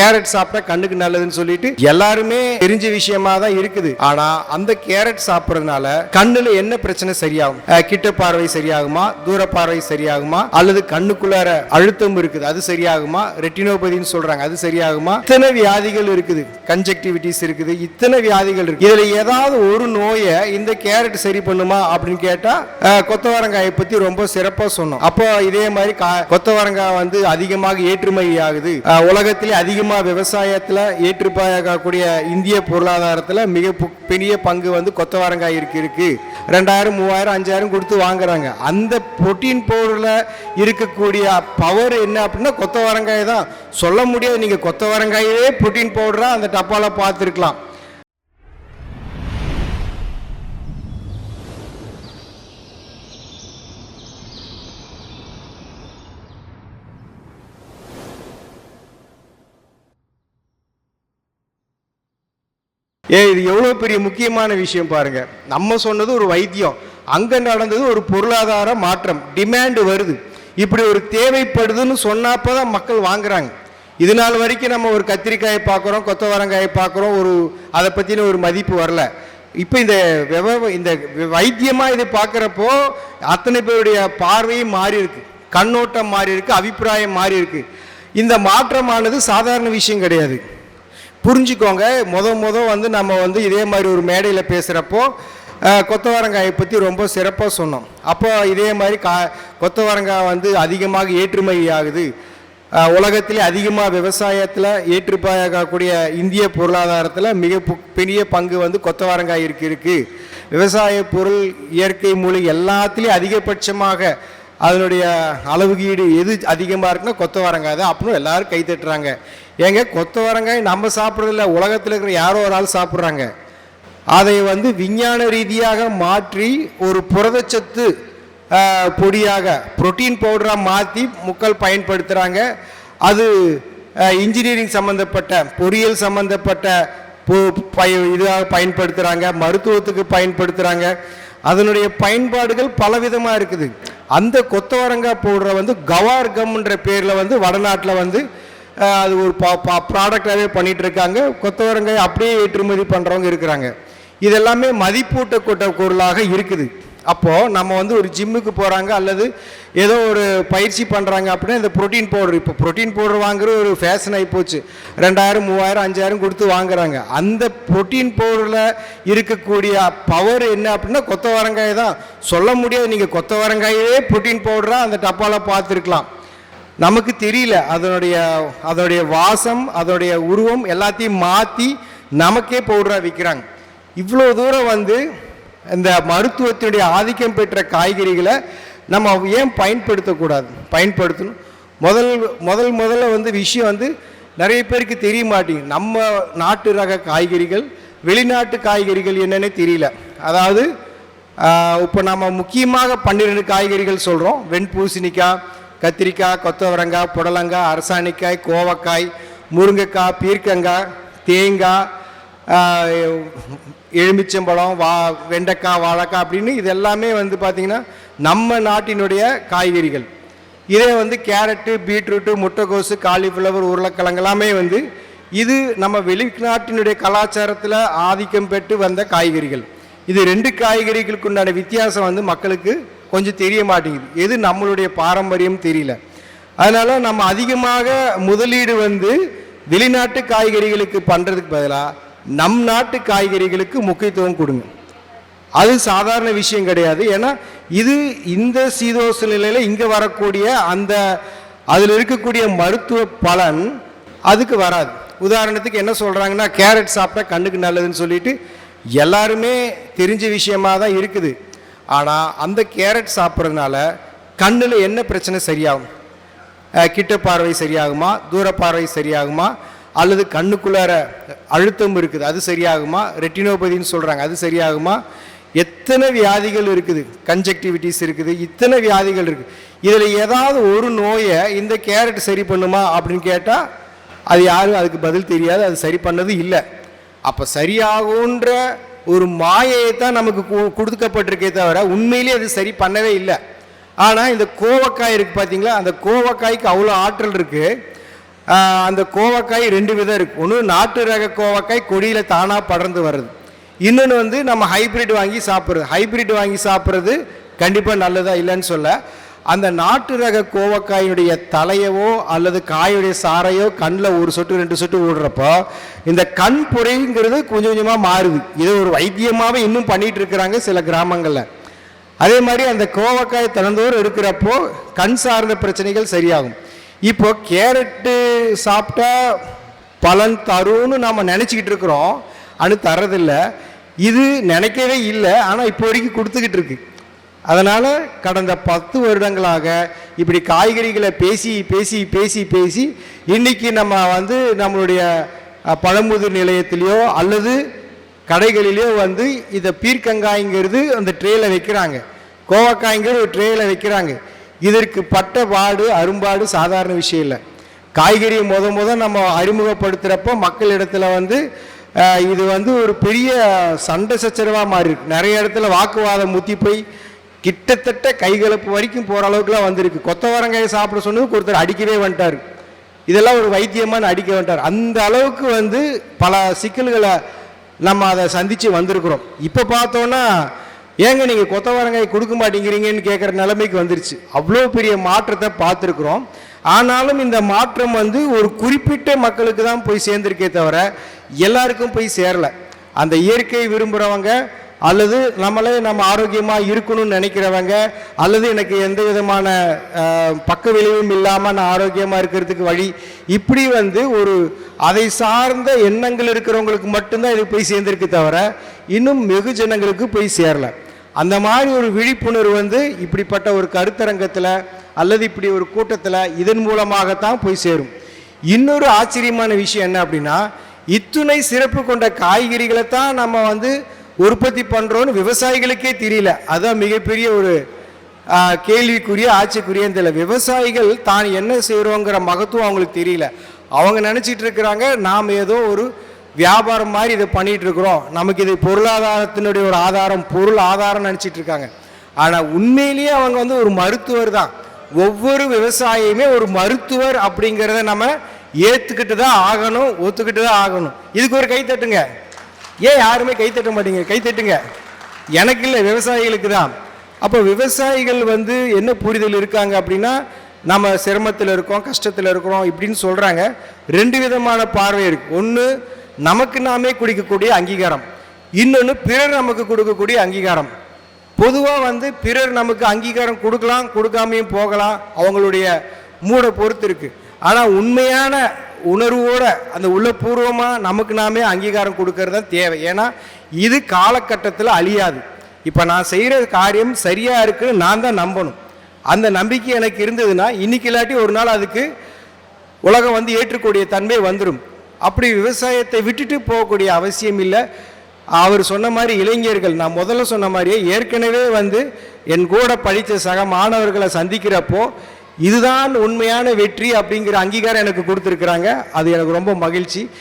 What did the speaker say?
Carrot சாப்பிட்டா கண்ணுக்கு நல்லதுன்னு சொல்லிட்டு எல்லாருமே தெரிஞ்ச விஷயமா தான் இருக்குது. ஆனா அந்த கேரட் சாப்பிட்றதுனால கண்ணுல என்ன பிரச்சனை சரியாகும்? கிட்ட பார்வை சரியாகுமா? தூர பார்வை சரியாகுமா? அல்லது கண்ணுக்குள்ளார அழுத்தம் இருக்குது அது சரியாகுமா? ரெட்டினோபதின்னு சொல்றாங்க அது சரியாகுமா? இத்தனை வியாதிகள் இருக்குது கன்ஜெக்டிவிட்டிஸ் இருக்குது இத்தனை வியாதிகள் இருக்கு இதுல ஏதாவது ஒரு நோயை இந்த கேரட் சரி பண்ணுமா அப்படின்னு கேட்டா கொத்தவரங்காயை பத்தி ரொம்ப சிறப்பா சொன்னோம். அப்போ இதே மாதிரி கா- கொத்தவரங்காய் வந்து அதிகமாக ஏற்றுமதி ஆகுது. உலகத்திலே அதிகமாக அதிகமாக விவசாயத்தில் ஏற்றுப்பாயக்கூடிய இந்திய பொருளாதாரத்தில் மிக பு- பெரிய பங்கு வந்து கொத்தவரங்காய் இருக்கு இருக்கு. ரெண்டாயிரம் மூவாயிரம் அஞ்சாயிரம் கொடுத்து வாங்குறாங்க. அந்த புரோட்டீன் பவுடரில் இருக்கக்கூடிய பவர் என்ன அப்படின்னா கொத்தவரங்காய் தான். சொல்ல முடியாது நீங்கள் கொத்தவரங்காயே புரோட்டீன் பவுடராக அந்த டப்பாவில் பார்த்துருக்கலாம். ஏ இது எவ்வளோ பெரிய முக்கியமான விஷயம் பாருங்கள் நம்ம சொன்னது ஒரு வைத்தியம் அங்கே நடந்தது ஒரு பொருளாதார மாற்றம் டிமாண்டு வருது. இப்படி ஒரு தேவைப்படுதுன்னு சொன்னப்போ தான் மக்கள் வாங்குறாங்க. இது நாள் வரைக்கும் நம்ம ஒரு கத்திரிக்காயை பார்க்குறோம் கொத்தவரங்காயை பார்க்குறோம் ஒரு அதை பற்றின ஒரு மதிப்பு வரல. இப்போ இந்த விவ இந்த வைத்தியமாக இதை பார்க்குறப்போ அத்தனை பேருடைய பார்வையும் மாறி இருக்கு. கண்ணோட்டம் மாறி இருக்கு அபிப்பிராயம் மாறி இருக்கு. இந்த மாற்றமானது சாதாரண விஷயம் கிடையாது. புரிஞ்சுக்கோங்க. முத முத வந்து நம்ம வந்து இதே மாதிரி ஒரு மேடையில் பேசுகிறப்போ கொத்தவரங்காயை பற்றி ரொம்ப சிறப்பாக சொன்னோம். அப்போ இதே மாதிரி கா கொத்தவரங்காய் வந்து அதிகமாக ஏற்றுமதி ஆகுது. உலகத்திலே அதிகமாக விவசாயத்தில் ஏற்றுப்பாயக்கூடிய இந்திய பொருளாதாரத்தில் மிக பு- பெரிய பங்கு வந்து கொத்தவரங்காய் இருக்கு இருக்குது விவசாய பொருள் இயற்கை மூலிகை எல்லாத்துலேயும் அதிகபட்சமாக அதனுடைய அளவுகீடு எது அதிகமாக இருக்குன்னா கொத்தவரங்காய் தான். அப்படின்னு எல்லோரும் கைத்தட்டுறாங்க ஏங்க கொத்தவரங்காய் நம்ம சாப்பிட்றதில்ல உலகத்தில் இருக்கிற யாரோ ஒரு ஆள் சாப்பிட்றாங்க. அதை வந்து விஞ்ஞான ரீதியாக மாற்றி ஒரு புரதச்சத்து பொடியாக புரோட்டீன் பவுடராக மாற்றி மக்கள் பயன்படுத்துகிறாங்க அது இன்ஜினியரிங் சம்மந்தப்பட்ட பொறியியல் சம்மந்தப்பட்ட பொ- பய இதாக பயன்படுத்துகிறாங்க மருத்துவத்துக்கு பயன்படுத்துகிறாங்க அதனுடைய பயன்பாடுகள் பலவிதமாக இருக்குது. அந்த கொத்தவரங்காய் பவுடரை வந்து கவார்கம்ன்ற பேரில் வந்து வடநாட்டில் வந்து அது ஒரு ப்ராடக்டாகவே பண்ணிகிட்ருக்காங்க இருக்காங்க கொத்தவரங்காய் அப்படியே ஏற்றுமதி பண்ணுறவங்க இருக்கிறாங்க. இதெல்லாமே மதிப்பூட்டக்கூட்ட பொருளாக இருக்குது. அப்போது நம்ம வந்து ஒரு ஜிம்முக்கு போகிறாங்க அல்லது ஏதோ ஒரு பயிற்சி பண்ணுறாங்க அப்படின்னா இந்த புரோட்டீன் பவுடர் இப்போ ப்ரோட்டீன் பவுடர் வாங்குற ஒரு ஃபேஷன் ஆகி போச்சு ரெண்டாயிரம் மூவாயிரம் அஞ்சாயிரம் கொடுத்து வாங்குறாங்க. அந்த புரோட்டீன் பவுடரில் இருக்கக்கூடிய பவர் என்ன அப்படின்னா கொத்தவரங்காய் தான். சொல்ல முடியாது. நீங்கள் கொத்தவரங்காயே ப்ரோட்டீன் பவுடராக அந்த டப்பாவில் பார்த்துருக்கலாம். நமக்கு தெரியல. அதனுடைய அதனுடைய வாசம் அதனுடைய உருவம் எல்லாத்தையும் மாற்றி நமக்கே பவுடராக விற்கிறாங்க இவ்வளோ தூரம் வந்து இந்த மருத்துவத்தினுடைய ஆதிக்கம் பெற்ற காய்கறிகளை நம்ம ஏன் பயன்படுத்தக்கூடாது? பயன்படுத்தணும். முதல் முதல் முதல்ல வந்து விஷயம் வந்து நிறைய பேருக்கு தெரிய மாட்டேங்குது. நம்ம நாட்டு ரக காய்கறிகள் வெளிநாட்டு காய்கறிகள் என்னன்னே தெரியல. அதாவது இப்போ நம்ம முக்கியமாக பன்னிரெண்டு காய்கறிகள் சொல்கிறோம் வெண்பூசணிக்காய் கத்திரிக்காய் கொத்தவரங்காய் புடலங்காய் அரசாணிக்காய் கோவக்காய் முருங்கைக்காய் பீர்க்கங்காய் தேங்காய் எலுமிச்சம்பழம் வா வெண்டைக்காய் வாழைக்காய் அப்படின்னு இது எல்லாமே வந்து பார்த்திங்கன்னா நம்ம நாட்டினுடைய காய்கறிகள். இதே வந்து கேரட்டு பீட்ரூட்டு முட்டைக்கோசு காலிஃப்ளவர் உருளைக்கிழங்கு எல்லாமே வந்து இது நம்ம வெளிநாட்டினுடைய கலாச்சாரத்தில் ஆதிக்கம் பெற்று வந்த காய்கறிகள். இது ரெண்டு காய்கறிகளுக்கு உண்டான வித்தியாசம் வந்து மக்களுக்கு கொஞ்சம் தெரிய மாட்டேங்குது. எது நம்மளுடைய பாரம்பரியம் தெரியல. அதனால் நம்ம அதிகமாக முதலீடு வந்து வெளிநாட்டு காய்கறிகளுக்கு பண்ணுறதுக்கு பதிலாக நம் நாட்டு காய்கறிகளுக்கு முக்கியத்துவம் கொடுங்க. அது சாதாரண விஷயம் கிடையாது. ஏன்னா இது இந்த சீதோச நிலையில் இங்கே வரக்கூடிய அந்த அதில் இருக்கக்கூடிய மருத்துவ பலன் அதுக்கு வராது. உதாரணத்துக்கு என்ன சொல்கிறாங்கன்னா கேரட் சாப்பிட்டா கண்ணுக்கு நல்லதுன்னு சொல்லிட்டு எல்லாருமே தெரிஞ்ச விஷயமாக தான் இருக்குது. ஆனால் அந்த கேரட் சாப்பிட்றதுனால கண்ணில் என்ன பிரச்சனை சரியாகும்? கிட்ட பார்வை சரியாகுமா? தூர பார்வை சரியாகுமா? அல்லது கண்ணுக்குள்ளார அழுத்தம் இருக்குது அது சரியாகுமா? ரெட்டினோபதின்னு சொல்கிறாங்க அது சரியாகுமா? எத்தனை வியாதிகள் இருக்குது? கன்ஜெக்டிவிட்டிஸ் இருக்குது இத்தனை வியாதிகள் இருக்குது இதில் ஏதாவது ஒரு நோயை இந்த கேரட் சரி பண்ணுமா அப்படின்னு கேட்டால் அது யாரும் அதுக்கு பதில் தெரியாது அது சரி பண்ணது இல்லை. அப்போ சரியாகுன்ற ஒரு மாயையை தான் நமக்கு கொடுக்கப்பட்டிருக்கே தவிர உண்மையிலேயே அது சரி பண்ணவே இல்லை. ஆனால் இந்த கோவக்காய் இருக்குது பார்த்தீங்களா அந்த கோவக்காய்க்கு அவ்வளோ ஆற்றல் இருக்குது அந்த கோவக்காய் ரெண்டு விதம் இருக்குது ஒன்று நாட்டு ரக கோவக்காய் கொடியில் தானாக படர்ந்து வருது இன்னொன்று வந்து நம்ம ஹைபிரிட் வாங்கி சாப்பிட்றது. ஹைபிரிட் வாங்கி சாப்பிட்றது கண்டிப்பாக நல்லதாக இல்லைன்னு சொல்ல. அந்த நாட்டு ரக கோவக்காயினுடைய தலையவோ அல்லது காயுடைய சாரையோ கண்ணில் ஒரு சொட்டு ரெண்டு சொட்டு விடுறப்போ இந்த கண் புரைங்கிறது கொஞ்சம் கொஞ்சமாக மாறுது. இது ஒரு வைத்தியமாகவே இன்னும் பண்ணிகிட்டு இருக்கிறாங்க சில கிராமங்களில். அதே மாதிரி அந்த கோவக்காய் திறந்தோர் இருக்கிறப்போ கண் சார்ந்த பிரச்சனைகள் சரியாகும். இப்போ கேரட்டு சாப்பிட்டா பலன் தரும்னு நம்ம நினச்சிக்கிட்டு இருக்கிறோம். அனு தரதில்லை இது நினைக்கவே இல்லை. ஆனால் இப்போ வரைக்கும் கொடுத்துக்கிட்டு இருக்கு. அதனால் கடந்த பத்து வருடங்களாக இப்படி காய்கறிகளை பேசி பேசி பேசி பேசி இன்றைக்கி நம்ம வந்து நம்மளுடைய பழமுதிர் நிலையத்திலேயோ அல்லது கடைகளிலேயோ வந்து இதை பீர்க்கங்காய்ங்கிறது அந்த ட்ரேயில் வைக்கிறாங்க. கோவக்காய்ங்கிறது ஒரு ட்ரேயில் வைக்கிறாங்க. இதற்கு பட்ட பாடு அரும்பாடு சாதாரண விஷயம் இல்லை. காய்கறியை முத முத நம்ம அறிமுகப்படுத்துகிறப்போ மக்களிடத்தில் வந்து இது வந்து ஒரு பெரிய சண்டை சச்சரவாக மாறி இருக்கு. நிறைய இடத்துல வாக்குவாதம் முத்தி போய் கிட்டத்தட்ட கைகலப்பு வரைக்கும் போகிற அளவுக்குலாம் வந்திருக்கு. கொத்தவரங்காயை சாப்பிட சொன்னதுக்கு ஒருத்தர் அடிக்கவே வந்துட்டார். இதெல்லாம் ஒரு வைத்தியமான அடிக்க வந்துட்டார். அந்த அளவுக்கு வந்து பல சிக்கல்களை நம்ம அதை சந்தித்து வந்திருக்கிறோம். இப்போ பார்த்தோன்னா ஏங்க நீங்கள் கொத்தவரங்காய் கொடுக்க மாட்டேங்கிறீங்கன்னு கேட்குற நிலைமைக்கு வந்துருச்சு. அவ்வளோ பெரிய மாற்றத்தை பார்த்துருக்குறோம். ஆனாலும் இந்த மாற்றம் வந்து ஒரு குறிப்பிட்ட மக்களுக்கு தான் போய் சேர்ந்திருக்கே தவிர எல்லாருக்கும் போய் சேரல. அந்த இயற்கை விரும்புகிறவங்க அல்லது நம்மளே நம்ம ஆரோக்கியமாக இருக்கணும்னு நினைக்கிறவங்க அல்லது எனக்கு எந்த விதமான பக்க விளைவும் இல்லாமல் நான் ஆரோக்கியமாக இருக்கிறதுக்கு வழி இப்படி வந்து ஒரு அதை சார்ந்த எண்ணங்கள் இருக்கிறவங்களுக்கு மட்டும்தான் இது போய் சேர்ந்திருக்கு தவிர இன்னும் வெகு ஜனங்களுக்கு போய் சேரல. அந்த மாதிரி ஒரு விழிப்புணர்வு வந்து இப்படிப்பட்ட ஒரு கருத்தரங்கத்தில் அல்லது இப்படி ஒரு கூட்டத்தில் இதன் மூலமாகத்தான் போய் சேரும். இன்னொரு ஆச்சரியமான விஷயம் என்ன அப்படின்னா இத்துணை சிறப்பு கொண்ட காய்கறிகளை தான் நம்ம வந்து உற்பத்தி பண்ணுறோன்னு விவசாயிகளுக்கே தெரியல. அதுதான் மிகப்பெரிய ஒரு கேள்விக்குரிய ஆட்சிக்குரிய தெரியல விவசாயிகள் தான் என்ன செய்கிறோங்கிற மகத்துவம் அவங்களுக்கு தெரியல. அவங்க நினச்சிட்டு இருக்கிறாங்க நாம் ஏதோ ஒரு வியாபாரம் மாதிரி இதை பண்ணிகிட்டு இருக்கிறோம். நமக்கு இது பொருளாதாரத்தினுடைய ஒரு ஆதாரம் பொருள் ஆதாரம் நினச்சிட்டு இருக்காங்க. ஆனால் உண்மையிலேயே அவங்க வந்து ஒரு மருத்துவர் தான். ஒவ்வொரு விவசாயியுமே ஒரு மருத்துவர் அப்படிங்கிறத நம்ம ஏற்றுக்கிட்டு தான் ஆகணும் ஒத்துக்கிட்டு தான் ஆகணும். இதுக்கு ஒரு கை தட்டுங்க. ஏன் யாருமே கை தட்ட மாட்டீங்க? கை தட்டுங்க. எனக்கு இல்லை விவசாயிகளுக்கு தான். அப்போ விவசாயிகள் வந்து என்ன புரிதல் இருக்காங்க அப்படின்னா நம்ம சிரமத்தில் இருக்கோம் கஷ்டத்தில் இருக்கிறோம் இப்படின்னு சொல்கிறாங்க ரெண்டு விதமான பார்வை இருக்கு. ஒன்று நமக்கு நாமே குடிக்கக்கூடிய அங்கீகாரம். இன்னொன்று பிறர் நமக்கு கொடுக்கக்கூடிய அங்கீகாரம். பொதுவாக வந்து பிறர் நமக்கு அங்கீகாரம் கொடுக்கலாம் கொடுக்காமையும் போகலாம். அவங்களுடைய மூட பொறுத்து இருக்குது ஆனால் உண்மையான உணர்வோடு அந்த உள்ளபூர்வமாக நமக்கு நாமே அங்கீகாரம் கொடுக்கறது தான் தேவை. ஏன்னா இது காலகட்டத்தில் அழியாது. இப்போ நான் செய்கிற காரியம் சரியாக இருக்குன்னு நான் தான் நம்பணும். அந்த நம்பிக்கை எனக்கு இருந்ததுன்னா இன்னைக்கு இல்லாட்டி ஒரு நாள் அதுக்கு உலகம் வந்து ஏற்றுக்கூடிய தன்மை வந்துடும் அப்படி விவசாயத்தை விட்டுட்டு போகக்கூடிய அவசியம் இல்லை. அவர் சொன்ன மாதிரி இளைஞர்கள் நான் முதல்ல சொன்ன மாதிரியே ஏற்கனவே வந்து என் கூட படித்த சக மாணவர்களை சந்திக்கிறப்போ இதுதான் உண்மையான வெற்றி அப்படிங்கிற அங்கீகாரம் எனக்கு கொடுத்துருக்குறாங்க. அது எனக்கு ரொம்ப மகிழ்ச்சி.